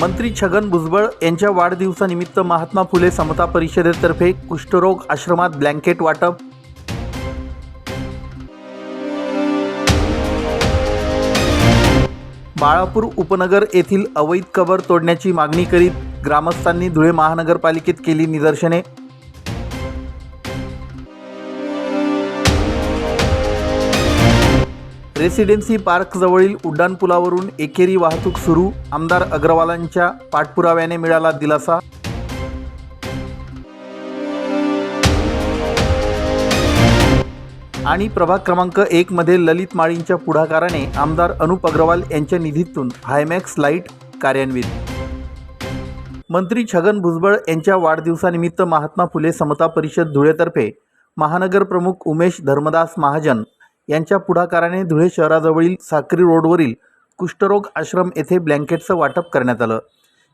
मंत्री छगन भुजबळ यांच्या वाढदिवसानिमित्त महात्मा फुले समता परिषदेतर्फे कुष्ठरोग आश्रमात ब्लँकेट वाटप. बाळापूर उपनगर येथील अवैध कबर तोडण्याची मागणी करीत ग्रामस्थांनी धुळे महानगरपालिकेत केली निदर्शने. रेसिडेन्सी पार्कजवळील उड्डाणपुलावरून एकेरी वाहतूक सुरू. आमदार अग्रवालांच्या पाठपुराव्याने मिळाला दिलासा. आणि प्रभाग क्रमांक एकमध्ये ललित माळींच्या पुढाकाराने आमदार अनुप अग्रवाल यांच्या निधीतून हायमॅक्स लाइट कार्यान्वित. मंत्री छगन भुजबळ यांच्या वाढदिवसानिमित्त महात्मा फुले समता परिषद धुळेतर्फे महानगर प्रमुख उमेश धर्मदास महाजन यांच्या पुढाकाराने धुळे शहराजवळील साक्री रोडवरील कुष्ठरोग आश्रम येथे ब्लँकेटचं वाटप करण्यात आलं.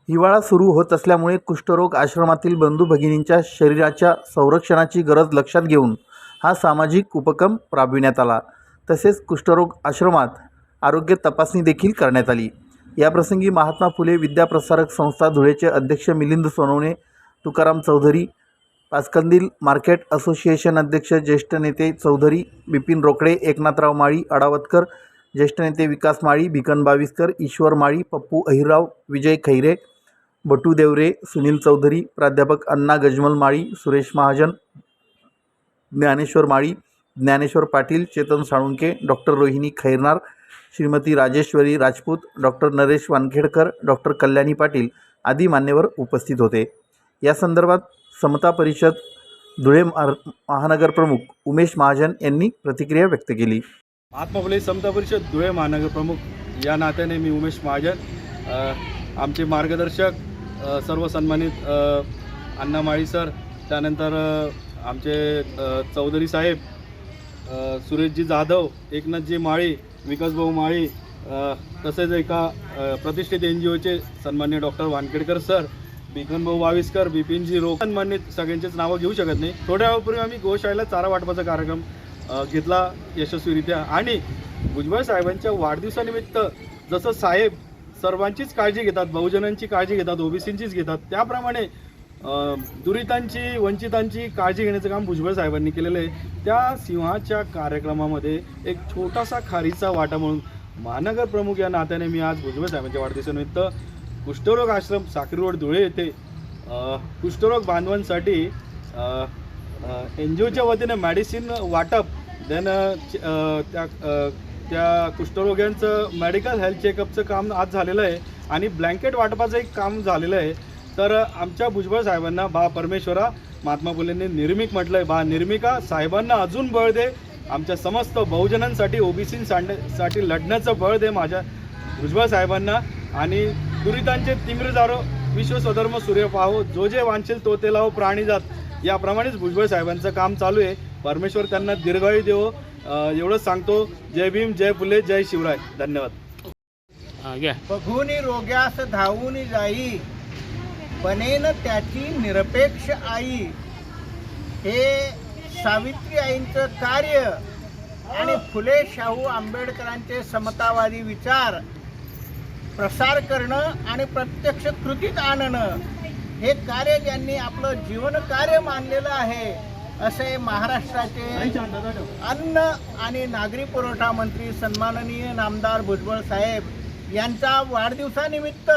हिवाळा सुरू होत असल्यामुळे कुष्ठरोग आश्रमातील बंधू भगिनींच्या शरीराच्या संरक्षणाची गरज लक्षात घेऊन हा सामाजिक उपक्रम राबविण्यात आला. तसेच कुष्ठरोग आश्रमात आरोग्य तपासणी देखील करण्यात आली. याप्रसंगी महात्मा फुले विद्याप्रसारक संस्था धुळेचे अध्यक्ष मिलिंद सोनवणे तुकाराम चौधरी पाचकंदील मार्केट असोसिएशन अध्यक्ष ज्येष्ठ नेते चौधरी बिपिन रोकडे एकनाथराव माळी अडावतकर ज्येष्ठ नेते विकास माळी भिकन बाविस्कर ईश्वर माळी पप्पू अहिरराव विजय खैरे बटू देवरे सुनील चौधरी प्राध्यापक Anna Gajmal Mali Suresh Mahajan Dnyaneshwar Mali Dnyaneshwar Patil Chetan Salunke doctor Rohini Khairnar Shrimati Rajeshwari Rajput doctor Naresh Wankhedkar doctor Kalyani Patil आदी मान्यवर उपस्थित होते. या संदर्भात समता परिषद धुळे महानगर प्रमुख उमेश महाजन यांनी प्रतिक्रिया व्यक्त केली. महात्मा फुले समता परिषद धुळे महानगर प्रमुख या नात्याने मी उमेश महाजन आमचे मार्गदर्शक सर्व सन्मानित अण्णा माळी सर त्यानंतर आमचे चौधरी साहेब सुरेशजी जाधव एकनाथजी माळी विकासभाऊ माळी तसेच एका प्रतिष्ठित एन जी ओचे सन्मान्य डॉक्टर वानखेडकर सर बिकनभाऊ बावीसकर बिपिनजी रोग सन्मानित सगळ्यांचेच नावं घेऊ शकत नाही. थोड्या वेळापूर्वी आम्ही गोशाळेला चारा वाटपाचा कार्यक्रम घेतला यशस्वीरित्या. आणि भुजबळ साहेबांच्या वाढदिवसानिमित्त जसं साहेब सर्वांचीच काळजी घेतात बहुजनांची काळजी घेतात ओबीसींचीच घेतात त्याप्रमाणे दुरितांची वंचितांची काळजी घेण्याचं काम भुजबळ साहेबांनी केलेलं आहे. त्या सिंहाच्या कार्यक्रमामध्ये एक छोटासा खारीचा वाटा म्हणून महानगर प्रमुख या नात्याने मी आज भुजबळ साहेबांच्या वाढदिवसानिमित्त कुष्ठरोग आश्रम साखरी रोड धुळे येथे कुष्ठरोग बांधवांसाठी एन जी ओच्या वतीने मेडिसिन वाटप देन त्या त्या कुष्ठरोग्यांचं मेडिकल हेल्थ चेकअपचं काम आज झालेलं आहे आणि ब्लँकेट वाटपाचं एक काम झालेलं आहे. तर आमच्या भुजबळ साहेबांना बा परमेश्वरा महात्मा फुलेंनी निर्मिक म्हटलं आहे बा निर्मिका साहेबांना अजून बळ दे. आमच्या समस्त बहुजनांसाठी ओबीसीसाठी लढण्याचं बळ दे माझ्या भुजबळ साहेबांना. आणि दुरितांचे तिमिर जारो विश्व स्वधर्म सूर्य पाहो जो जे वांछेल तो ते लावो प्राणी जात. याप्रमाणेच भुजबळ साहेबांचं काम चालू आहे. परमेश्वर त्यांना दीर्घायू देवो. एवढंच सांगतो. जय भीम जय फुले जय शिवराय. धन्यवाद. बघूनी रोग्यास धावून जाई. बनेन त्याची निरपेक्ष आई. हे सावित्री आईंचं कार्य आणि फुले शाहू आंबेडकरांचे समतावादी विचार प्रसार करणं आणि प्रत्यक्ष कृतीत आणणं हे कार्य ज्यांनी आपलं जीवन कार्य मानलेलं आहे असे महाराष्ट्राचे अन्न आणि नागरी पुरवठा मंत्री सन्माननीय नामदार भुजबळ साहेब यांचा वाढदिवसानिमित्त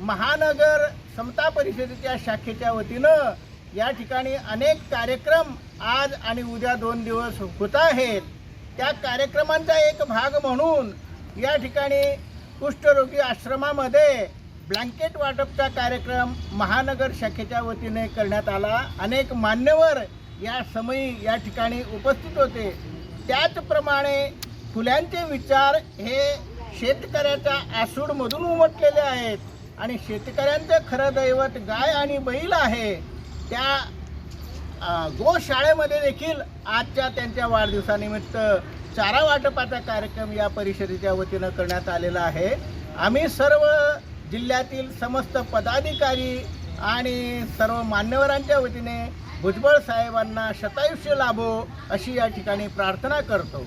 महानगर समता परिषदेच्या शाखेच्या वतीनं या ठिकाणी अनेक कार्यक्रम आज आणि उद्या दोन दिवस होत आहेत. त्या कार्यक्रमांचा एक भाग म्हणून या ठिकाणी कुष्ठरोगी आश्रमामध्ये ब्लँकेट वाटपचा कार्यक्रम महानगर शाखेच्या वतीने करण्यात आला. अनेक मान्यवर या समयी या ठिकाणी उपस्थित होते. त्याचप्रमाणे फुल्यांचे विचार हे शेतकऱ्याच्या आसूडमधून उमटलेले आहेत आणि शेतकऱ्यांचं खरं दैवत गाय आणि बैल आहे. त्या गोशाळेमध्ये देखील आजच्या त्यांच्या वाढदिवसानिमित्त चारा वाटपाचा कार्यक्रम या परिषदेच्या वतीनं करण्यात आलेला आहे. आम्ही सर्व जिल्ह्यातील समस्त पदाधिकारी आणि सर्व मान्यवरांच्या वतीने भुजबळ साहेबांना शतायुष्य लाभो अशी या ठिकाणी प्रार्थना करतो.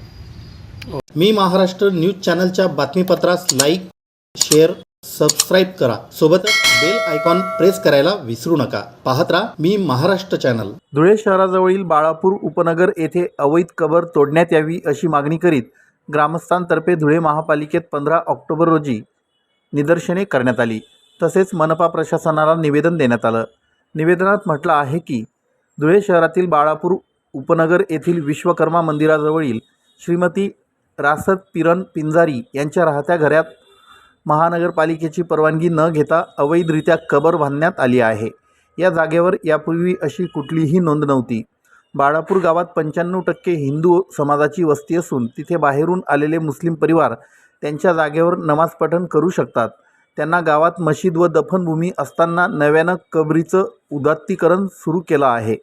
मी महाराष्ट्र न्यूज चॅनलच्या बातमीपत्रास लाईक शेअर सबस्क्राईब करा. सोबतच बेल आयकॉन प्रेस करायला विसरू नका. पाहत राहा मी महाराष्ट्र चॅनल धुळे शहराजवळील बाळापूर उपनगर येथे अवैध कबर तोडण्यात यावी अशी मागणी करीत ग्रामस्थांतर्फे धुळे महापालिकेत पंधरा ऑक्टोबर रोजी निदर्शने करण्यात आली. तसेच मनपा प्रशासनाला निवेदन देण्यात आलं. निवेदनात म्हटलं आहे की धुळे शहरातील बाळापूर उपनगर येथील विश्वकर्मा मंदिराजवळील श्रीमती रासत पिरन पिंजारी यांच्या राहत्या घरात महानगरपालिकेची परवानगी न घेता अवैधरित्या कबर बांधण्यात आली आहे. या जागेवर यापूर्वी अशी कुठलीही नोंद नव्हती. बाळापूर गावात पंच्याण्णव टक्के हिंदू समाजाची वस्ती असून तिथे बाहेरून आलेले मुस्लिम परिवार त्यांच्या जागेवर नमाज पठण करू शकतात. त्यांना गावात मशीद व दफनभूमी असताना नव्यानं कबरीचं उदात्तीकरण सुरू केलं आहे.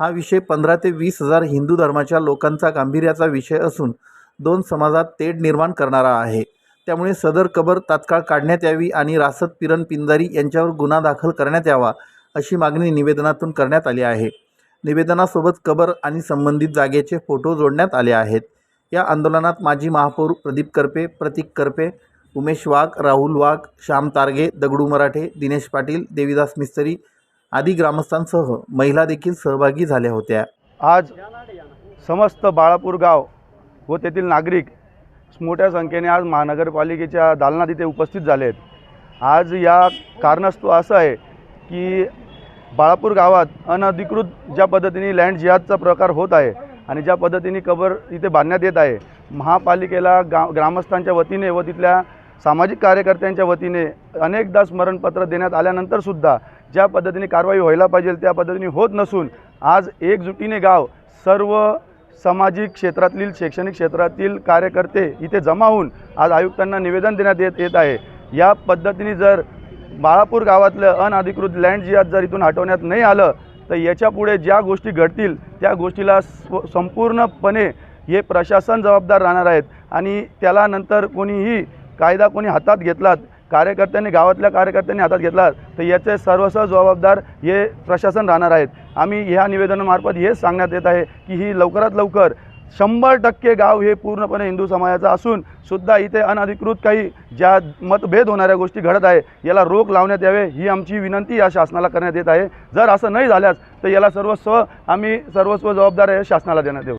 हा विषय पंधरा ते वीस हजार हिंदू धर्माच्या लोकांचा गांभीर्याचा विषय असून दोन समाजात तेढ निर्माण करणारा आहे. त्यामुळे सदर कबर तात्काळ काढण्यात यावी आणि रासत पिरन पिंजारी यांच्यावर गुन्हा दाखल करण्यात यावा अशी मागणी निवेदनातून करण्यात आली आहे. निवेदनासोबत कबर आणि संबंधित जागेचे फोटो जोडण्यात आले आहेत. या आंदोलनात माजी महापौर प्रदीप करपे प्रतीक करपे उमेश वाघ राहुल वाघ श्याम तारगे दगडू मराठे दिनेश पाटील देवीदास मिस्त्री आदी ग्रामस्थांसह महिला देखील सहभागी झाल्या होत्या. आज समस्त बाळापूर गाव व तेथील नागरिक मोठ्या संख्येने आज महानगरपालिकेच्या दालनात इथे उपस्थित झाले आहेत आज या कारणास्तव असं आहे की बाळापूर गावात अनधिकृत ज्या पद्धतीने लँड जिहादचा प्रकार होत आहे आणि ज्या पद्धतीने कबर इथे बांधण्यात येत आहे महापालिकेला गा ग्रामस्थांच्या वतीने व तिथल्या सामाजिक कार्यकर्त्यांच्या वतीने अनेकदा स्मरणपत्र देण्यात आल्यानंतरसुद्धा ज्या पद्धतीने कारवाई व्हायला पाहिजे त्या पद्धतीने होत नसून आज एकजुटीने गाव सर्व सामाजिक क्षेत्रातील शैक्षणिक क्षेत्रातील कार्यकर्ते इथे जमा होऊन आज आयुक्तांना निवेदन देण्यात येत येत आहे. या पद्धतीने जर बाळापूर गावातलं अनधिकृत लँड जिहाद जर इथून हटवण्यात नाही आलं तर याच्यापुढे ज्या गोष्टी घडतील त्या गोष्टीला स्व संपूर्णपणे हे प्रशासन जबाबदार राहणार आहेत. आणि त्याला नंतर कोणीही कायदा कोणी हातात घेतलात कार्यकर्त्यांनी गावातल्या कार्यकर्त्यांनी हातात घेतला तर याचे सर्वस्व जबाबदार हे प्रशासन राहणार आहेत. आम्ही ह्या निवेदनामार्फत हेच सांगण्यात येत आहे की ही लवकरात लवकर शंभर टक्के गाव हे पूर्णपणे हिंदू समाजाचं असून सुद्धा इथे अनधिकृत काही ज्या मतभेद होणाऱ्या गोष्टी घडत आहे याला रोख लावण्यात यावे ही आमची विनंती या शासनाला करण्यात येत आहे. जर असं नाही झाल्यास तर याला सर्वस्व आम्ही सर्वस्व जबाबदार आहे शासनाला देण्यात येऊ.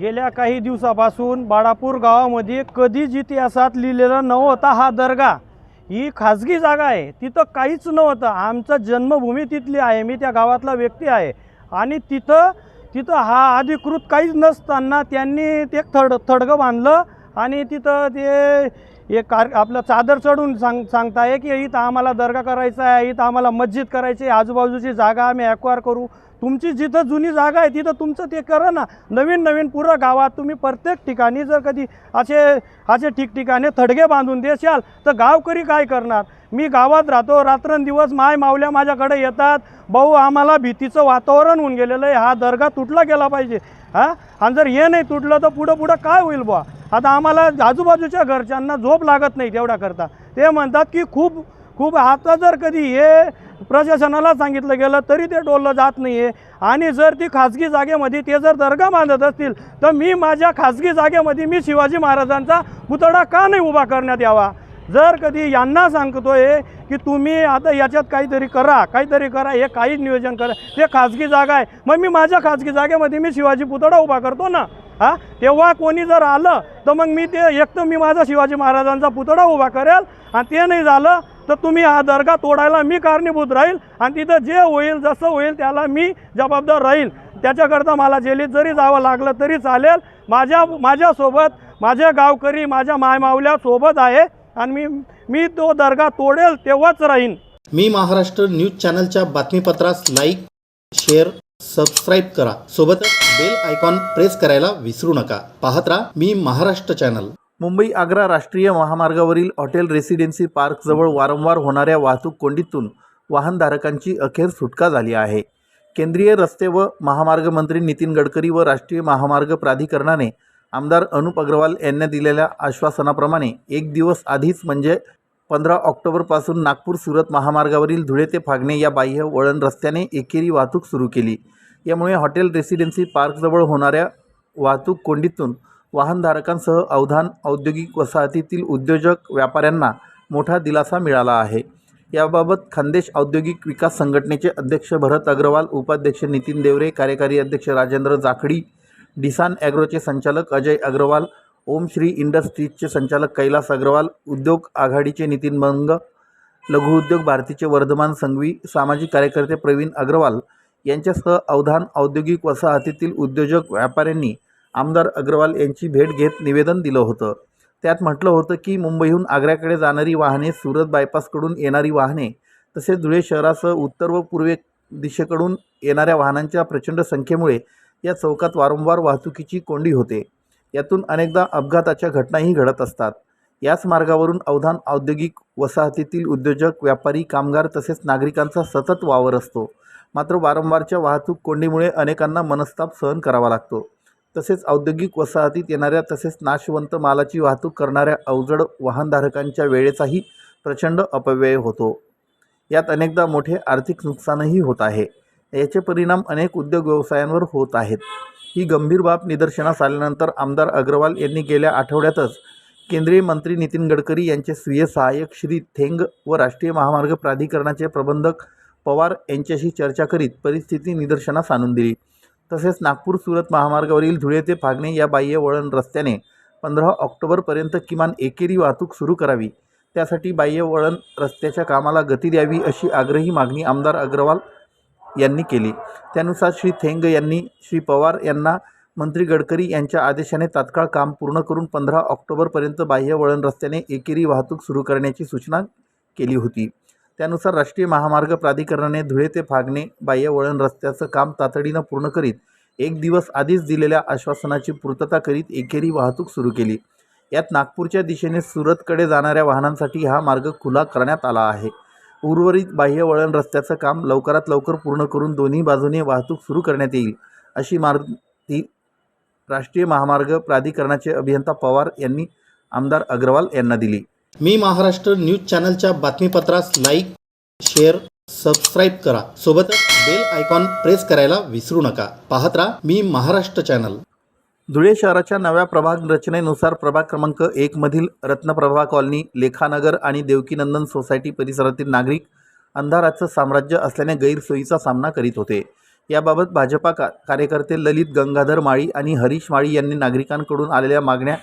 गेल्या काही दिवसापासून बाळापूर गावामध्ये कधीच इतिहासात लिहिलेला नव्हता हा दर्गा ही खाजगी जागा आहे. तिथं काहीच नव्हतं. आमचा जन्मभूमी तिथली आहे. मी त्या गावातला व्यक्ती आहे. आणि तिथं तिथं हा अधिकृत काहीच नसताना त्यांनी ते थड थडगं बांधलं आणि तिथं ते एक कार आपलं चादर चढून सांग सांगताय की इथं आम्हाला दर्गा करायचा आहे इथं आम्हाला मस्जिद करायची आहे. आजूबाजूची जागा आम्ही ॲक्वायर करू. तुमची जिथं जुनी जागा आहे तिथं तुमचं ते करा ना. नवीन नवीन पुरं गावात तुम्ही प्रत्येक ठिकाणी जर कधी असे असे ठिकठिकाणी थडगे बांधून देशाल तर गावकरी काय करणार? मी गावात राहतो रात्रंदिवस माय मावल्या माझ्याकडे येतात. भाऊ आम्हाला भीतीचं वातावरण होऊन गेलेलं आहे. हा दर्गा तुटला गेला पाहिजे. हां? आणि जर हे नाही तुटलं तर पुढं पुढं काय होईल बुवा? आता आम्हाला आजूबाजूच्या घरच्यांना झोप लागत नाही तेवढ्या करता ते म्हणतात की खूप खूप आता जर कधी हे प्रशासनाला सांगितलं गेलं तरी ते डोललं जात नाही आहे आणि जर ती खाजगी जागेमध्ये ते जर दर्गा बांधत असतील तर मी माझ्या खाजगी जागेमध्ये मी शिवाजी महाराजांचा पुतळा का नाही उभा करण्यात यावा? जर कधी यांना सांगतोय की तुम्ही आता याच्यात काहीतरी करा काहीतरी करा हे काहीच नियोजन करा ते खाजगी जागा आहे मग मी माझ्या खाजगी जागेमध्ये मी शिवाजी पुतळा उभा करतो ना? हां? तेव्हा कोणी जर आलं तर मग मी ते एक तर मी माझा शिवाजी महाराजांचा पुतळा उभा करेल आणि ते नाही झालं तर तुम्ही हा दर्गा तोडायला मी कारणीभूत राहील आणि तिथं जे होईल जसं होईल त्याला मी जबाबदार राहील. त्याच्याकरता मला जेलीत जरी जावं लागलं तरी चालेल. माझ्या माझ्यासोबत माझ्या गावकरी माझ्या मायमावल्या सोबत आहे आणि मी मी तो दर्गा तोडेल तेव्हाच राहीन. मी महाराष्ट्र न्यूज चॅनलच्या बातमीपत्रास लाईक शेअर सबस्क्राईब करा. सोबतच बेल आयकॉन प्रेस करायला विसरू नका. पाहत राहा मी महाराष्ट्र चॅनल. मुंबई आग्रा राष्ट्रीय महामार्गावरील हॉटेल रेसिडेन्सी पार्कजवळ वारंवार होणाऱ्या वाहतूक कोंडीतून वाहनधारकांची अखेर सुटका झाली आहे. केंद्रीय रस्ते व महामार्ग मंत्री नितीन गडकरी व राष्ट्रीय महामार्ग प्राधिकरणाने आमदार अनुप अग्रवाल यांना दिलेल्या आश्वासनाप्रमाणे एक दिवस आधीच म्हणजे पंधरा ऑक्टोबरपासून नागपूर सुरत महामार्गावरील धुळे ते फागणे या बाह्य वळण रस्त्याने एकेरी वाहतूक सुरू केली. यामुळे हॉटेल रेसिडेन्सी पार्कजवळ होणाऱ्या वाहतूक कोंडीतून वाहनधारकांसह अवधान औद्योगिक वसाहतीतील उद्योजक व्यापाऱ्यांना मोठा दिलासा मिळाला आहे. याबाबत खानदेश औद्योगिक विकास संघटनेचे अध्यक्ष भरत अग्रवाल उपाध्यक्ष नितीन देवरे कार्यकारी अध्यक्ष राजेंद्र जाखडी डिसान ॲग्रोचे संचालक अजय अग्रवाल ओम श्री इंडस्ट्रीजचे संचालक कैलास अग्रवाल उद्योग आघाडीचे नितीन बंग लघुउद्योग भारतीचे वर्धमान संघवी सामाजिक कार्यकर्ते प्रवीण अग्रवाल यांच्यासह अवधान औद्योगिक वसाहतीतील उद्योजक व्यापाऱ्यांनी आमदार अग्रवाल यांची भेट घेत निवेदन दिलं होतं. त्यात म्हटलं होतं की मुंबईहून आग्र्याकडे जाणारी वाहने सुरत बायपासकडून येणारी वाहने तसेच धुळे शहरासह उत्तर व पूर्वे दिशेकडून येणाऱ्या वाहनांच्या प्रचंड संख्येमुळे या चौकात वारंवार वाहतुकीची कोंडी होते. यातून अनेकदा अपघाताच्या घटनाही घडत असतात. याच मार्गावरून अवधान औद्योगिक वसाहतीतील उद्योजक व्यापारी कामगार तसेच नागरिकांचा सतत वावर असतो. मात्र वारंवारच्या वाहतूक कोंडीमुळे अनेकांना मनस्ताप सहन करावा लागतो. तसेच औद्योगिक वसाहतीत येणाऱ्या तसेच नाशवंत मालाची वाहतूक करणाऱ्या अवजड वाहनधारकांच्या वेळेचाही प्रचंड अपव्यय होतो. यात अनेकदा मोठे आर्थिक नुकसानही होत आहे. याचे परिणाम अनेक उद्योग व्यवसायांवर होत आहेत. ही गंभीर बाब निदर्शनास आल्यानंतर आमदार अग्रवाल यांनी गेल्या आठवड्यातच केंद्रीय मंत्री नितीन गडकरी यांचे स्वीय सहाय्यक श्री थेंग व राष्ट्रीय महामार्ग प्राधिकरणाचे प्रबंधक पवार यांच्याशी चर्चा करीत परिस्थिती निदर्शनास आणून दिली. तसेच नागपूर सुरत महामार्गावरील धुळे ते फागणे या बाह्य वळण रस्त्याने पंधरा ऑक्टोबरपर्यंत किमान एकेरी वाहतूक सुरू करावी. त्यासाठी बाह्य वळण रस्त्याच्या कामाला गती द्यावी अशी आग्रही मागणी आमदार अग्रवाल यांनी केली. त्यानुसार श्री थेंग यांनी श्री पवार यांना मंत्री गडकरी यांच्या आदेशाने तात्काळ काम पूर्ण करून पंधरा ऑक्टोबरपर्यंत बाह्य वळण रस्त्याने एकेरी वाहतूक सुरू करण्याची सूचना केली होती. त्यानुसार राष्ट्रीय महामार्ग प्राधिकरणाने धुळे ते फागणे बाह्य वळण रस्त्याचं काम तातडीनं पूर्ण करीत एक दिवस आधीच दिलेल्या आश्वासनाची पूर्तता करीत एकेरी वाहतूक सुरू केली. यात नागपूरच्या दिशेने सुरतकडे जाणाऱ्या वाहनांसाठी हा मार्ग खुला करण्यात आला आहे. उर्वरित बाह्य वळण रस्त्याचं काम लवकरात लवकर पूर्ण करून दोन्ही बाजूने वाहतूक सुरू करण्यात येईल अशी माहिती राष्ट्रीय महामार्ग प्राधिकरणाचे अभियंता पवार यांनी आमदार अग्रवाल यांना दिली. मी महाराष्ट्र न्यूज चॅनलच्या बातमीपत्रास लाईक शेअर सबस्क्राईब करा. सोबतच बेल आयकॉन प्रेस करायला विसरू नका. पाहत राहा मी महाराष्ट्र चॅनल. धुळे शहराच्या नव्या प्रभाग रचनेनुसार प्रभाग क्रमांक एकमधील रत्नप्रभा कॉलनी लेखानगर आणि देवकीनंदन सोसायटी परिसरातील नागरिक अंधाराचं साम्राज्य असल्याने गैरसोयीचा सामना करीत होते. याबाबत भाजपा का कार्यकर्ते ललित गंगाधर माळी आणि हरीश माळी यांनी नागरिकांकडून आलेल्या मागण्या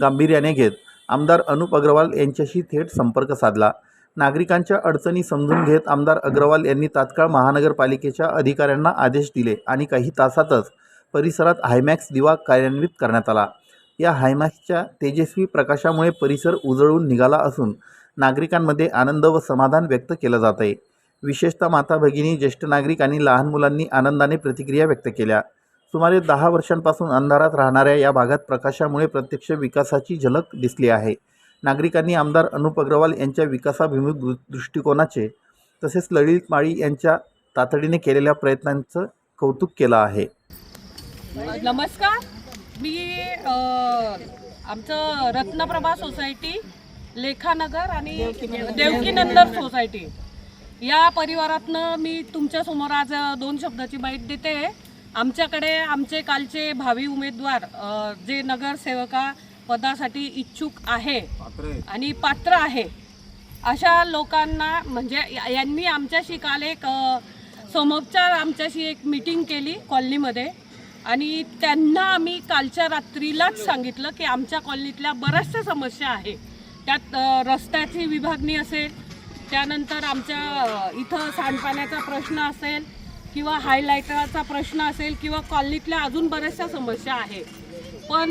गांभीर्याने घेत आमदार अनुप अग्रवाल यांच्याशी थेट संपर्क साधला. नागरिकांच्या अडचणी समजून घेत आमदार अग्रवाल यांनी तात्काळ महानगरपालिकेच्या अधिकाऱ्यांना आदेश दिले आणि काही तासातच परिसरात हायमॅक्स दिवा कार्यान्वित करण्यात आला. या हायमॅक्सच्या तेजस्वी प्रकाशामुळे परिसर उजळून निघाला असून नागरिकांमध्ये आनंद व समाधान व्यक्त केलं जात आहे विशेषतः माता भगिनी ज्येष्ठ नागरिक आणि लहान मुलांनी आनंदाने प्रतिक्रिया व्यक्त केल्या. सुमारे दहा वर्षांपासून अंधारात राहणाऱ्या या भागात प्रकाशामुळे प्रत्यक्ष विकासाची झलक दिसली आहे. नागरिकांनी आमदार अनुप अग्रवाल यांच्या विकासाभिमुख दृ दृष्टिकोनाचे तसेच ललित माळी यांच्या तातडीने केलेल्या प्रयत्नांचं कौतुक केलं आहे. नमस्कार. मी आमचं रत्नप्रभा सोसायटी लेखानगर आणि देवकीनंदर सोसायटी. या परिवारातनं मी तुमच्यासमोर आज दोन शब्दाची बाईट देते. आमच्याकडे आमचे कालचे भावी उमेदवार जे नगरसेवका पदासाठी इच्छुक आहे आणि पात्र आहे अशा लोकांना म्हणजे यांनी आमच्याशी काल एक समोपचार आमच्याशी एक मीटिंग केली कॉलनीमध्ये आणि त्यांना आम्ही कालच्या रात्रीलाच सांगितलं की आमच्या कॉलनीतल्या बऱ्याचशा समस्या आहे. त्यात रस्त्याची विभागणी असेल त्यानंतर आमच्या इथं सांडपाण्याचा प्रश्न असेल किंवा हायलायटरचा प्रश्न असेल किंवा कॉलनीतल्या अजून बऱ्याचशा समस्या आहे पण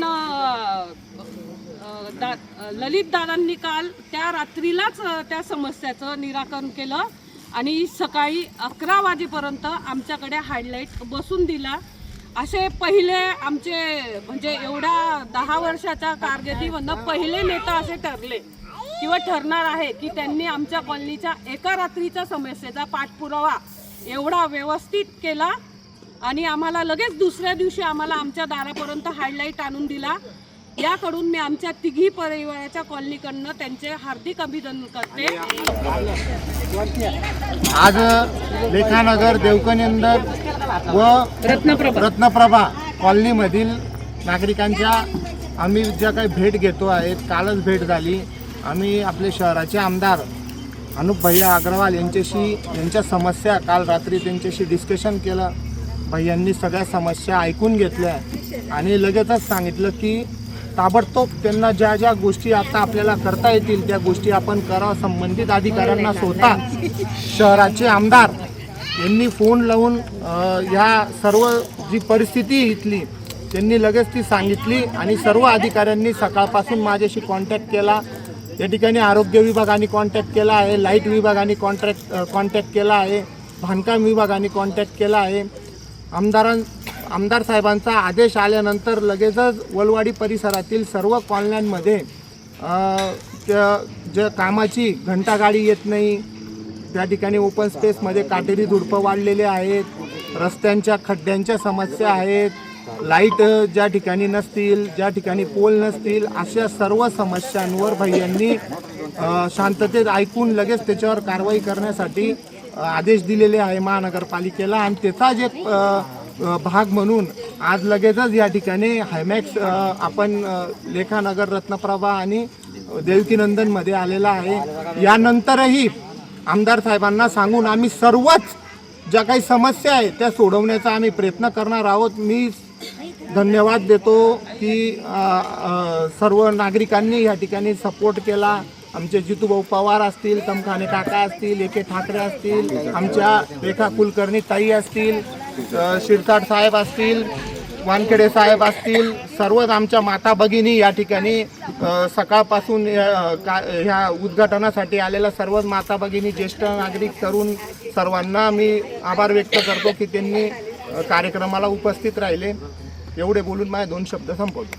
दा ललित दादांनी काल त्या रात्रीलाच त्या समस्याचं निराकरण केलं आणि सकाळी अकरा वाजेपर्यंत आमच्याकडे हायलाईट बसून दिला. असे पहिले आमचे म्हणजे एवढ्या दहा वर्षाच्या कारकिर्दीमधनं पहिले नेता असे ठरले किंवा ठरणार आहे की त्यांनी आमच्या कॉलनीच्या एका रात्रीच्या समस्येचा पाठपुरावा एवढा व्यवस्थित केला आणि आम्हाला लगेच दुसऱ्या दिवशी आम्हाला आमच्या दारापर्यंत हायलाईट आणून दिला. याकडून मी आमच्या तिघी परिवाराच्या कॉलनीकडनं त्यांचे हार्दिक अभिनंदन करते. आज लेखानगर देवकनंदर व रत्नप्रभा कॉलनीमधील नागरिकांच्या आम्ही ज्या काही भेट घेतो आहेत कालच भेट झाली. आम्ही आपले शहराचे आमदार अनुप भैया अग्रवाल यांच्याशी यांच्या समस्या काल रात्री त्यांच्याशी डिस्कशन केलं. भैयांनी सगळ्या समस्या ऐकून घेतल्या आणि लगेचच सांगितलं की ताबडतोब त्यांना ज्या ज्या गोष्टी आता आपल्याला करता येतील त्या गोष्टी आपण करा. संबंधित अधिकाऱ्यांना स्वतः शहराचे आमदार यांनी फोन लावून ह्या सर्व जी परिस्थिती इथली त्यांनी लगेच ती सांगितली आणि सर्व अधिकाऱ्यांनी सकाळपासून माझ्याशी कॉन्टॅक्ट केला. या ठिकाणी आरोग्य विभागाने कॉन्टॅक्ट केला आहे लाइट विभागाने कॉन्ट्रॅक्ट कॉन्टॅक्ट केला आहे बांधकाम विभागाने कॉन्टॅक्ट केला आहे. आमदारां आमदार साहेबांचा आदेश आल्यानंतर लगेचच वलवाडी परिसरातील सर्व कॉलन्यांमध्ये त्या ज्या कामाची घंटागाडी येत नाही त्या ठिकाणी ओपन स्पेसमध्ये काटेरी झुडपं वाढलेले आहेत रस्त्यांच्या खड्ड्यांच्या समस्या आहेत लाइट ज्या ठिकाणी नसतील ज्या ठिकाणी पोल नसतील अशा सर्व समस्यांवर भैयांनी शांततेत ऐकून लगेच त्याच्यावर कारवाई करण्यासाठी आदेश दिलेले आहे महानगरपालिकेला. आणि त्याचाच एक भाग म्हणून आज लगेचच या ठिकाणी हायमॅक्स आपण लेखानगर रत्नप्रभा आणि देवकीनंदनमध्ये आलेला आहे. यानंतरही आमदार साहेबांना सांगून आम्ही सर्वच ज्या काही समस्या आहे त्या सोडवण्याचा आम्ही प्रयत्न करणार आहोत. मी धन्यवाद देतो की सर्व नागरिकांनी या ठिकाणी सपोर्ट केला. आमचे जितूभाऊ पवार असतील तमखाने काका असतील एके ठाकरे असतील आमच्या रेखा कुलकर्णी ताई असतील अ, शिरसाट साहेब असतील वानखेडे साहेब असतील सर्वच आमच्या माता भगिनी या ठिकाणी सकाळपासून का ह्या उद्घाटनासाठी आलेल्या सर्वच माता भगिनी ज्येष्ठ नागरिक तरुण सर्वांना मी आभार व्यक्त करतो की त्यांनी कार्यक्रमाला उपस्थित राहिले. एवढे बोलून माझे दोन शब्द संपवतो.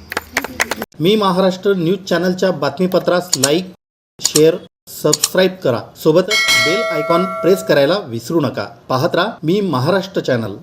मी महाराष्ट्र न्यूज चॅनलच्या बातमीपत्रास लाईक शेअर सबस्क्राईब करा. सोबतच बेल आयकॉन प्रेस करायला विसरू नका. पाहत राहा मी महाराष्ट्र चॅनल.